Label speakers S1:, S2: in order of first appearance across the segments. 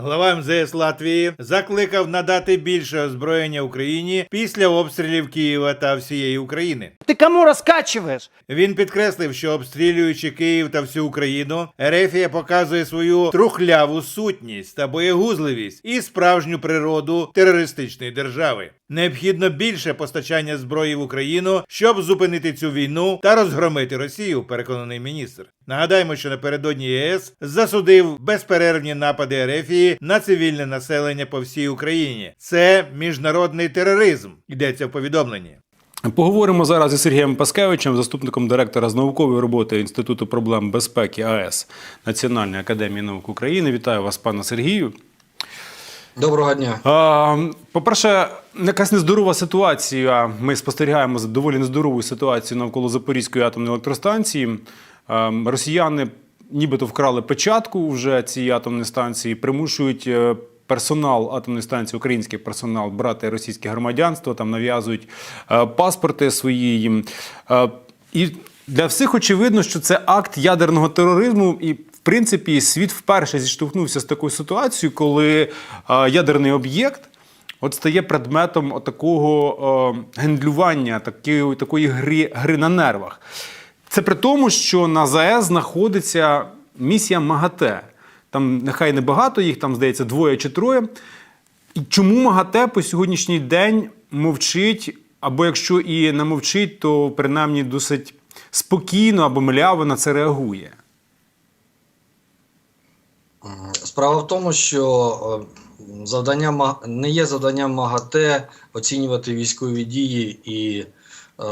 S1: Глава МЗС Латвії закликав надати більше озброєння Україні після обстрілів Києва та всієї України.
S2: Ти кому розкачуєш?
S1: Він підкреслив, що обстрілюючи Київ та всю Україну, Ерефія показує свою трухляву сутність та боєгузливість і справжню природу терористичної держави. Необхідно більше постачання зброї в Україну, щоб зупинити цю війну та розгромити Росію, переконаний міністр. Нагадаємо, що напередодні ЄС засудив безперервні напади Ерефії на цивільне населення по всій Україні. Це міжнародний тероризм. Йдеться в повідомленні.
S3: Поговоримо зараз із Сергієм Паскевичем, заступником директора з наукової роботи Інституту проблем безпеки АЕС Національної академії наук України. Вітаю вас, пане Сергію.
S4: Доброго дня.
S3: По-перше, якась нездорова ситуація. Ми спостерігаємо за доволі нездоровою ситуацією навколо Запорізької атомної електростанції. А, Росіяни нібито вкрали печатку вже цієї атомної станції, примушують. е, Персонал атомної станції, український персонал, брати російське громадянство, там нав'язують е, паспорти свої їм. Е, і для всіх очевидно, що це акт ядерного тероризму, і принципі світ вперше зіштовхнувся з такою ситуацією, коли е, ядерний об'єкт от стає предметом такого е, гендлювання, такої, такої гри, гри на нервах. Це при тому, що на ЗАЕС знаходиться місія МАГАТЕ. Там нехай не багато їх, там здається двоє чи троє. І чому МАГАТЕ по сьогоднішній день мовчить, або якщо і не мовчить, то принаймні досить спокійно або мляво на це реагує?
S4: Справа в тому, що е, завдання не є завданням МАГАТЕ оцінювати військові дії і, е,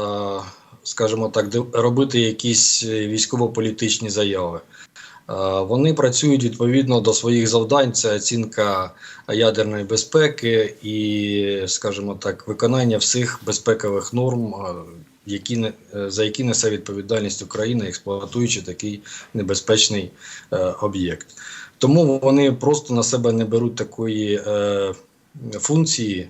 S4: скажімо так, робити якісь військово-політичні заяви. Е, Вони працюють відповідно до своїх завдань. Це оцінка ядерної безпеки і, скажімо так, виконання всіх безпекових норм, які е, за які несе відповідальність Україна, експлуатуючи такий небезпечний е, об'єкт. Тому вони просто на себе не беруть такої е, функції,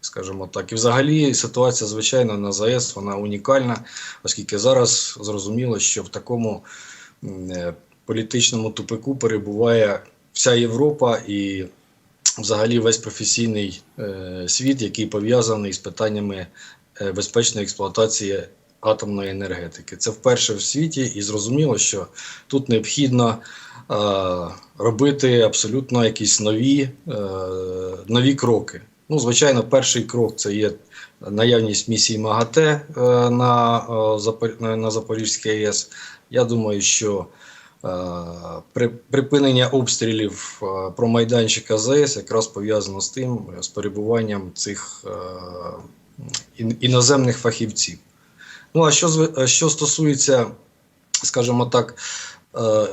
S4: скажімо так. І взагалі ситуація, звичайно, на ЗАЕС вона унікальна, оскільки зараз зрозуміло, що в такому е, політичному тупику перебуває вся Європа і взагалі весь професійний е, світ, який пов'язаний з питаннями безпечної експлуатації атомної енергетики. Це вперше в світі, і зрозуміло, що тут необхідно е, робити абсолютно якісь нові, е, нові кроки. Ну, звичайно, перший крок це є наявність місії МАГАТЕ е, на, е, на- Запорізькій АЕС. Я думаю, що е, при, припинення обстрілів е, про майданчика ЗАЕС якраз пов'язано з тим, е, з перебуванням цих е, іноземних фахівців. Ну а що, що стосується, скажімо так, е,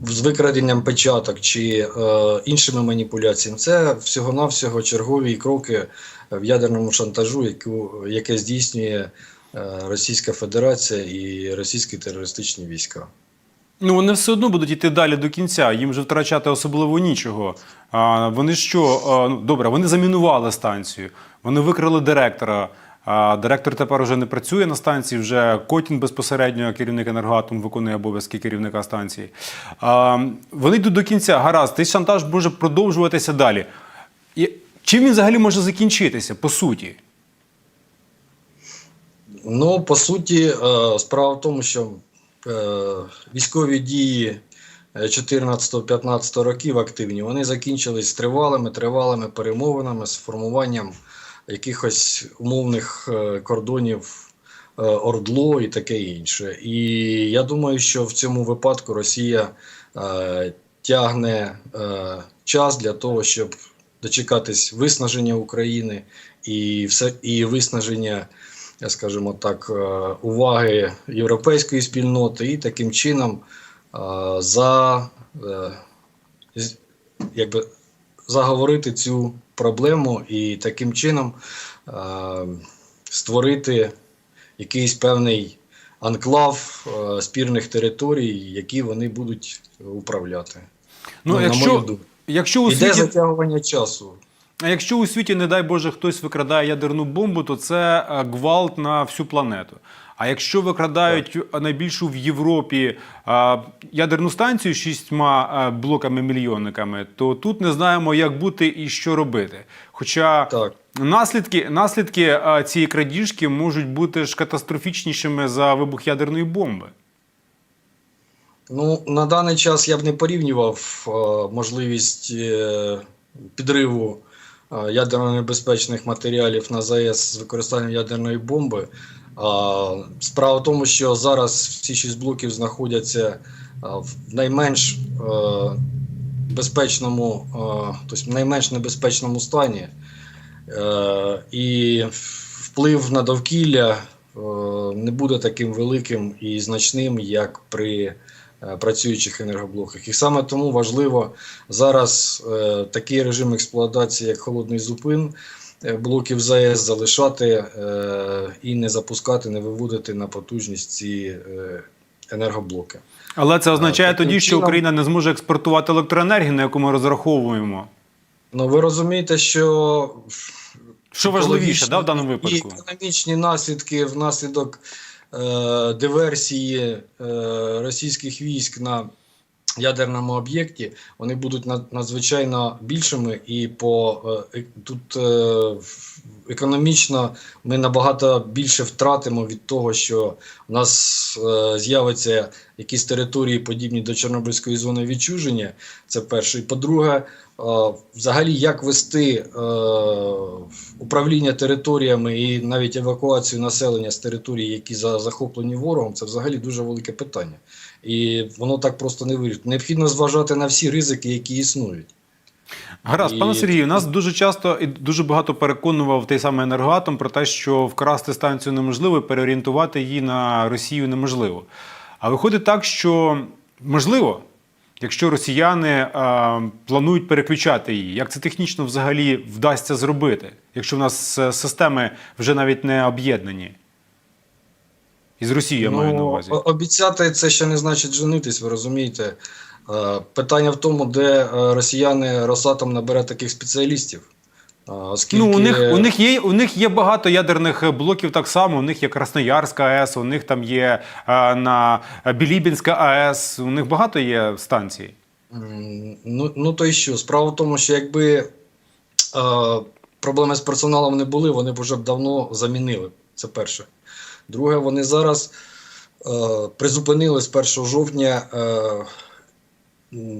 S4: з викраденням печаток чи е, іншими маніпуляціями, це всього-навсього чергові кроки в ядерному шантажу, яку, яке здійснює е, Російська Федерація і російські терористичні війська.
S3: Ну, вони все одно будуть йти далі до кінця. Їм вже втрачати особливо нічого. А, вони що? Ну, добре, вони замінували станцію, вони викрили директора. А, директор тепер вже не працює на станції. Вже Котін безпосередньо керівник енергоатом виконує обов'язки керівника станції. А, вони йдуть до кінця. Гаразд, цей шантаж може продовжуватися далі. І чим він взагалі може закінчитися, по суті?
S4: Ну, по суті, е, справа в тому, що військові дії 14-15 років активні, вони закінчились тривалими, тривалими перемовинами з формуванням якихось умовних е, кордонів е, Ордло і таке інше. І я думаю, що в цьому випадку Росія е, тягне е, час для того, щоб дочекатись виснаження України і все і виснаження скажімо так, е, уваги європейської спільноти, і таким чином е, за, е, якби, заговорити цю проблему і таким чином створити якийсь певний анклав спірних територій, які вони будуть управляти.
S3: Ну,
S4: на мою
S3: якщо,
S4: думку.
S3: якщо у
S4: Іде затягування часу.
S3: А якщо у світі, не дай Боже, хтось викрадає ядерну бомбу, то це е, гвалт на всю планету. А якщо викрадають найбільшу в Європі е, ядерну станцію з шістьма е, блоками-мільйонниками, то тут не знаємо, як бути і що робити. Хоча
S4: Так.
S3: наслідки, наслідки е, цієї крадіжки можуть бути ж катастрофічнішими за вибух ядерної бомби.
S4: Ну, на даний час я б не порівнював е, можливість е, підриву ядерно-небезпечних матеріалів на ЗАЕС з використанням ядерної бомби. Справа в тому, що зараз всі шість блоків знаходяться в найменш безпечному, тобто в найменш небезпечному стані. Е, і вплив на довкілля е, не буде таким великим і значним, як при працюючих енергоблоках. І саме тому важливо зараз е, такий режим експлуатації, як холодний зупин е, блоків ЗАЕС, залишати е, і не запускати, не виводити на потужність ці е, енергоблоки.
S3: Але це означає
S4: таким
S3: тоді, що Україна не зможе експортувати електроенергію, на яку ми розраховуємо.
S4: Ну ви розумієте, що
S3: Що важливіше, да, в даному
S4: І
S3: випадку?
S4: економічні наслідки внаслідок е, диверсії е, російських військ на ядерному об'єкті, вони будуть над- надзвичайно більшими, і по е, е, тут е, економічно ми набагато більше втратимо від того, що у нас е, з'явиться якісь території, подібні до Чорнобильської зони відчуження. Це перше. І по-друге, е, взагалі, як вести е, управління територіями і навіть евакуацію населення з територій, які за- захоплені ворогом, це взагалі дуже велике питання. І воно так просто не вирішить. Необхідно зважати на всі ризики, які існують.
S3: Гаразд,
S4: І-
S3: пане Сергію, нас дуже часто і дуже багато переконував той самий енергоатом про те, що вкрасти станцію неможливо, і переорієнтувати її на Росію неможливо. А виходить так, що можливо, якщо росіяни е, планують переключати її, як це технічно взагалі вдасться зробити, якщо в нас е, системи вже навіть не об'єднані? Із Росією я маю на увазі.
S4: обіцяти це ще не значить женитись, ви розумієте. Е, Питання в тому, де е, росіяни Росатом набере таких спеціалістів. Е, Оскільки...
S3: Ну, у них, у, них є, у них є багато ядерних блоків так само. У них є Красноярська АЕС, у них там є е, на Білібінська АЕС, у них багато є станцій.
S4: Ну, ну то й що? Справа в тому, що якби е, проблеми з персоналом не були, вони б вже давно замінили. Це перше. Друге, вони зараз е, призупинили з 1 жовтня е,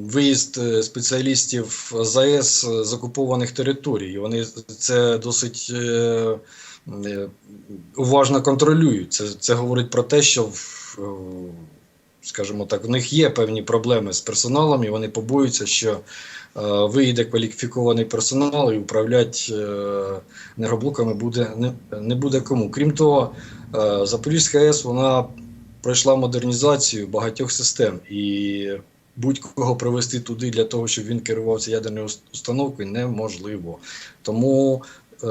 S4: виїзд е, спеціалістів ЗАЕС з окупованих територій. І Вони це досить е, е, уважно контролюють. Це, це говорить про те, що в, е, скажімо так, в них є певні проблеми з персоналом, і вони побоюються, що е, виїде кваліфікований персонал і управляти е, енергоблоками буде не, не буде кому. Крім того, е, Запорізька АЕС вона пройшла модернізацію багатьох систем і будь-кого привести туди для того, щоб він керувався ядерною установкою, неможливо. Тому е,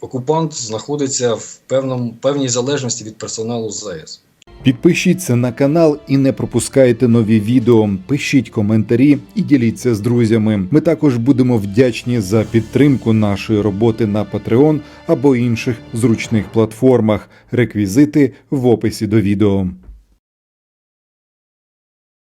S4: окупант знаходиться в певному, певній залежності від персоналу ЗАЕС.
S2: Підпишіться на канал і не пропускайте нові відео. Пишіть коментарі і діліться з друзями. Ми також будемо вдячні за підтримку нашої роботи на Patreon або інших зручних платформах. Реквізити в описі до відео.